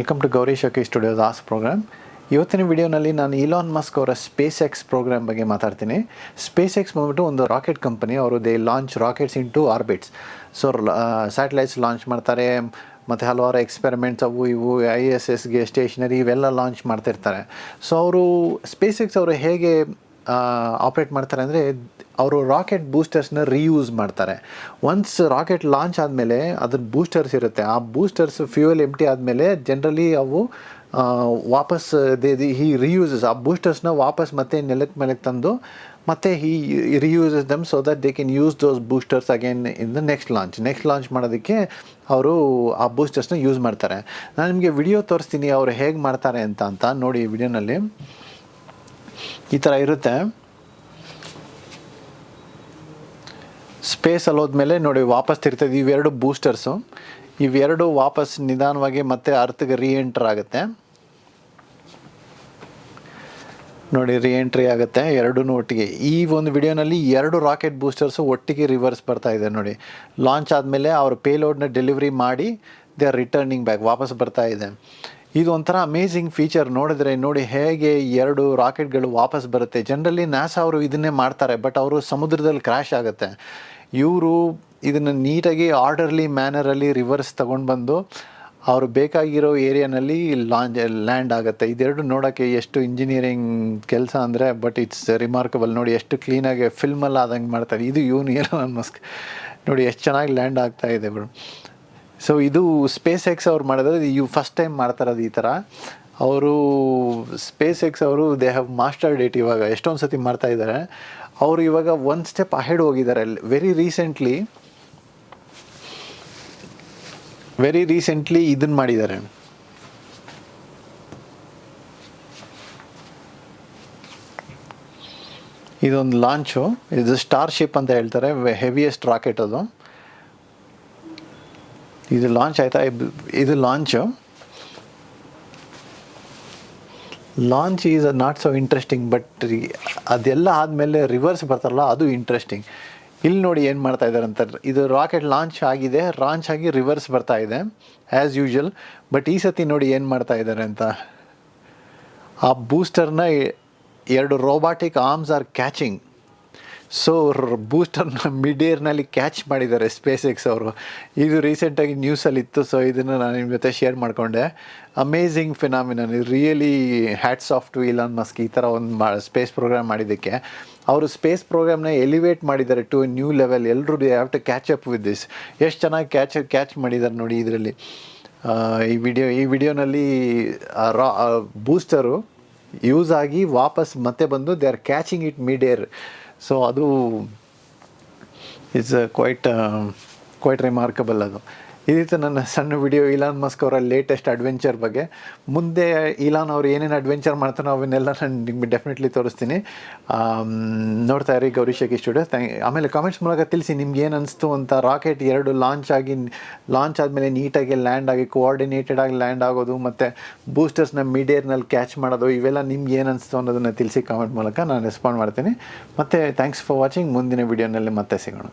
Welcome to Gauri ಶೋಕಿ studios as program ಇವತ್ತಿನ ವಿಡಿಯೋನಲ್ಲಿ ನಾನು ಇಲಾನ್ ಮಸ್ಕ್ ಅವರ ಸ್ಪೇಸ್ ಎಕ್ಸ್ ಪ್ರೋಗ್ರಾಮ್ ಬಗ್ಗೆ ಮಾತಾಡ್ತೀನಿ. ಸ್ಪೇಸ್ ಎಕ್ಸ್ ಬಂದ್ಬಿಟ್ಟು ಒಂದು ರಾಕೆಟ್ ಕಂಪನಿ ಅವರು they launch rockets into orbits so satellites launch ಮಾಡ್ತಾರೆ. ಮತ್ತು ಹಲವಾರು ಎಕ್ಸ್ಪೆರಿಮೆಂಟ್ಸ್ ಅವು ಇವು ಐ ಎಸ್ ಎಸ್ಗೆ ಸ್ಟೇಷನರಿ ಇವೆಲ್ಲ ಲಾಂಚ್ ಮಾಡ್ತಿರ್ತಾರೆ. ಸೊ ಅವರು ಸ್ಪೇಸ್ ಎಕ್ಸ್ ಅವರು ಹೇಗೆ ಆಪ್ರೇಟ್ ಮಾಡ್ತಾರೆ ಅಂದರೆ ಅವರು ರಾಕೆಟ್ ಬೂಸ್ಟರ್ಸ್ನ ರೀಯೂಸ್ ಮಾಡ್ತಾರೆ. ಒನ್ಸ್ ರಾಕೆಟ್ ಲಾಂಚ್ ಆದಮೇಲೆ ಅದ್ರ ಬೂಸ್ಟರ್ಸ್ ಇರುತ್ತೆ. ಆ ಬೂಸ್ಟರ್ಸ್ ಫ್ಯೂಯಲ್ ಎಂಟಿ ಆದಮೇಲೆ ಜನರಲಿ ಅವು ವಾಪಸ್ ದೇ ದಿ ಹಿ ರಿಯೂಸಸ್ ಆ ಬೂಸ್ಟರ್ಸ್ನ ವಾಪಸ್ ಮತ್ತೆ ನೆಲಕ್ಕೆ ಮೇಲೆ ತಂದು ಮತ್ತೆ he reuses them so that they can use those boosters again in the next launch next launch ಮಾಡೋದಕ್ಕೆ ಅವರು ಆ ಬೂಸ್ಟರ್ಸ್ನ ಯೂಸ್ ಮಾಡ್ತಾರೆ. ನಾನು ನಿಮಗೆ ವಿಡಿಯೋ ತೋರಿಸ್ತೀನಿ ಅವರು ಹೇಗೆ ಮಾಡ್ತಾರೆ ಅಂತ ಅಂತ ನೋಡಿ ವಿಡಿಯೋನಲ್ಲಿ ಈ ಥರ ಇರುತ್ತೆ. ಸ್ಪೇಸ್ ಹೋದ್ಮೇಲೆ ನೋಡಿ ವಾಪಸ್ ತಿರ್ತದೆ ಇವೆರಡು ಬೂಸ್ಟರ್ಸು ಇವೆರಡು ವಾಪಸ್ ನಿಧಾನವಾಗಿ ಮತ್ತೆ ಅರ್ಥಗೆ ರೀ ಎಂಟರ್ ಆಗುತ್ತೆ. ನೋಡಿ ರೀ ಎಂಟ್ರಿ ಆಗುತ್ತೆ ಎರಡೂ ಒಟ್ಟಿಗೆ. ಈ ಒಂದು ವಿಡಿಯೋನಲ್ಲಿ ಎರಡು ರಾಕೆಟ್ ಬೂಸ್ಟರ್ಸು ಒಟ್ಟಿಗೆ ರಿವರ್ಸ್ ಬರ್ತಾ ಇದೆ ನೋಡಿ. ಲಾಂಚ್ ಆದಮೇಲೆ ಅವರು ಪೇಲೋಡ್ನ ಡೆಲಿವರಿ ಮಾಡಿ ದೇ ಆರ್ ರಿಟರ್ನಿಂಗ್ ಬ್ಯಾಕ್ ವಾಪಸ್ ಬರ್ತಾ ಇದೆ. ಇದು ಒಂಥರ ಅಮೇಝಿಂಗ್ ಫೀಚರ್ ನೋಡಿದ್ರೆ, ನೋಡಿ ಹೇಗೆ ಎರಡು ರಾಕೆಟ್ಗಳು ವಾಪಸ್ ಬರುತ್ತೆ. ಜನರಲಿ ನ್ಯಾಸಾ ಅವರು ಇದನ್ನೇ ಮಾಡ್ತಾರೆ ಬಟ್ ಅವರು ಸಮುದ್ರದಲ್ಲಿ ಕ್ರ್ಯಾಶ್ ಆಗುತ್ತೆ. ಇವರು ಇದನ್ನು ನೀಟಾಗಿ ಆರ್ಡರ್ಲಿ ಮ್ಯಾನರಲ್ಲಿ ರಿವರ್ಸ್ ತೊಗೊಂಡು ಬಂದು, ಅವರು ಬೇಕಾಗಿರೋ ಏರಿಯಾನಲ್ಲಿ ಲಾಂಜ್ ಲ್ಯಾಂಡ್ ಆಗುತ್ತೆ. ಇದೆರಡು ನೋಡೋಕ್ಕೆ ಎಷ್ಟು ಇಂಜಿನಿಯರಿಂಗ್ ಕೆಲಸ ಅಂದರೆ ಬಟ್ ಇಟ್ಸ್ ರಿಮಾರ್ಕಬಲ್ ನೋಡಿ ಎಷ್ಟು ಕ್ಲೀನಾಗಿ ಫಿಲ್ಮಲ್ಲಿ ಆದಂಗೆ ಮಾಡ್ತಾರೆ. ಇದು ಇವನು ಏನೋ ಮಸ್ಕ್ ನೋಡಿ, ಎಷ್ಟು ಚೆನ್ನಾಗಿ ಲ್ಯಾಂಡ್ ಆಗ್ತಾ ಇದೆ ಬಿಡು. ಸೊ ಇದು ಸ್ಪೇಸ್ ಎಕ್ಸ್ ಅವ್ರು ಮಾಡಿದ್ರೆ ಇವು ಫಸ್ಟ್ ಟೈಮ್ ಮಾಡ್ತಾರದು ಈ ಥರ. ಅವರು ಸ್ಪೇಸ್ ಎಕ್ಸ್ ಅವರು ದೇ ಹ್ಯಾವ್ ಮಾಸ್ಟರ್ ಡೇಟ್ ಇವಾಗ. ಎಷ್ಟೊಂದು ಸತಿ ಮಾಡ್ತಾ ಇದ್ದಾರೆ ಅವರು ಇವಾಗ ಒಂದು ಸ್ಟೆಪ್ ಅಹೆಡ್ ಹೋಗಿದ್ದಾರೆ. ವೆರಿ ರೀಸೆಂಟ್ಲಿ ವೆರಿ ರೀಸೆಂಟ್ಲಿ ಇದನ್ನು ಮಾಡಿದ್ದಾರೆ. ಇದೊಂದು ಲಾಂಚು ಇದು ಸ್ಟಾರ್ ಶಿಪ್ ಅಂತ ಹೇಳ್ತಾರೆ ಹೆವಿಯೆಸ್ಟ್ ರಾಕೆಟ್ ಅದು. ಇದು ಲಾಂಚ್ ಆಯಿತಾ? ಇದು launch launch is not so interesting but ಅದೆಲ್ಲ ಆದಮೇಲೆ ರಿವರ್ಸ್ ಬರ್ತಾರಲ್ಲ, ಅದು ಇಂಟ್ರೆಸ್ಟಿಂಗ್ ಇಲ್ಲಿ ನೋಡಿ ಏನು ಮಾಡ್ತಾ ಇದ್ದಾರೆ ಅಂತ. ಇದು ರಾಕೆಟ್ ಲಾಂಚ್ ಆಗಿದೆ ಲಾಂಚ್ ಆಗಿ ರಿವರ್ಸ್ ಬರ್ತಾ ಇದೆ ಆ್ಯಸ್ ಯೂಶುವಲ್ ಬಟ್ ಈ ಸತಿ ನೋಡಿ ಏನು ಮಾಡ್ತಾ ಇದ್ದಾರೆ ಅಂತ. ಆ ಬೂಸ್ಟರ್ನ ಎರಡು robotic arms are catching so ಬೂಸ್ಟರ್ನ mid ಏರ್ನಲ್ಲಿ ಕ್ಯಾಚ್ ಮಾಡಿದ್ದಾರೆ ಸ್ಪೇಸ್ ಎಕ್ಸ್ ಅವರು. ಇದು ರೀಸೆಂಟಾಗಿ ನ್ಯೂಸಲ್ಲಿತ್ತು ಸೊ ಇದನ್ನು ನಾನು ನಿಮ್ಮ ಜೊತೆ ಶೇರ್ ಮಾಡಿಕೊಂಡೆ. Amazing phenomenon really hats off to Elon Musk ಈ ಥರ ಒಂದು ಮಾ ಸ್ಪೇಸ್ ಪ್ರೋಗ್ರಾಮ್ ಮಾಡಿದ್ದಕ್ಕೆ. ಅವರು ಸ್ಪೇಸ್ ಪ್ರೋಗ್ರಾಮ್ನ ಎಲಿವೇಟ್ ಮಾಡಿದ್ದಾರೆ ಟು ನ್ಯೂ ಲೆವೆಲ್ ಎಲ್ಲರೂ have to catch up with this ಎಷ್ಟು ಚೆನ್ನಾಗಿ ಕ್ಯಾಚ್ ಕ್ಯಾಚ್ ಮಾಡಿದ್ದಾರೆ ನೋಡಿ ಇದರಲ್ಲಿ. ಈ ವಿಡಿಯೋ ಈ ವಿಡಿಯೋನಲ್ಲಿ ರಾ ಬೂಸ್ಟರು ಯೂಸ್ ಆಗಿ ವಾಪಸ್ ಮತ್ತೆ ಬಂದು they are catching it mid air so ಅದು ಇಟ್ಸ್ ಕ್ವೈಟ್ ಕ್ವೈಟ್ ರಿಮಾರ್ಕಬಲ್ ಅದು. ಇದಿತ್ತು ನನ್ನ ಸಣ್ಣ ವಿಡಿಯೋ ಇಲಾನ್ ಮಸ್ಕ್ ಅವರ ಲೇಟೆಸ್ಟ್ ಅಡ್ವೆಂಚರ್ ಬಗ್ಗೆ. ಮುಂದೆ ಇಲಾನ್ ಅವ್ರು ಏನೇನು ಅಡ್ವೆಂಚರ್ ಮಾಡ್ತಾನೋ ಅವನ್ನೆಲ್ಲ ನಾನು ನಿಮಗೆ ಡೆಫಿನೆಟ್ಲಿ ತೋರಿಸ್ತೀನಿ. ನೋಡ್ತಾ ಇರಿ ಗೌರಿ ಶೇಖಿ ಸ್ಟುಡಿಯೋ ಥ್ಯಾಂಕ್ ಆಮೇಲೆ ಕಾಮೆಂಟ್ಸ್ ಮೂಲಕ ತಿಳಿಸಿ ನಿಮ್ಗೆ ಏನು ಅನಿಸ್ತು ಅಂತ ರಾಕೆಟ್ ಎರಡು ಲಾಂಚ್ ಆಗಿ ಲಾಂಚ್ ಆದಮೇಲೆ ನೀಟಾಗಿ ಲ್ಯಾಂಡ್ ಆಗಿ ಕೋಆರ್ಡಿನೇಟೆಡ್ ಆಗಿ ಲ್ಯಾಂಡ್ ಆಗೋದು, ಮತ್ತು ಬೂಸ್ಟರ್ಸ್ನ ಮಿಡ್ ಏರ್ನಲ್ಲಿ ಕ್ಯಾಚ್ ಮಾಡೋದು, ಇವೆಲ್ಲ ನಿಮ್ಗೆ ಏನು ಅನಿಸ್ತು ಅನ್ನೋದನ್ನು ತಿಳಿಸಿ ಕಾಮೆಂಟ್ ಮೂಲಕ ನಾನು ರೆಸ್ಪಾಂಡ್ ಮಾಡ್ತೀನಿ. ಮತ್ತು ಥ್ಯಾಂಕ್ಸ್ ಫಾರ್ ವಾಚಿಂಗ್ ಮುಂದಿನ ವಿಡಿಯೋನಲ್ಲಿ ಮತ್ತೆ ಸಿಗೋಣ.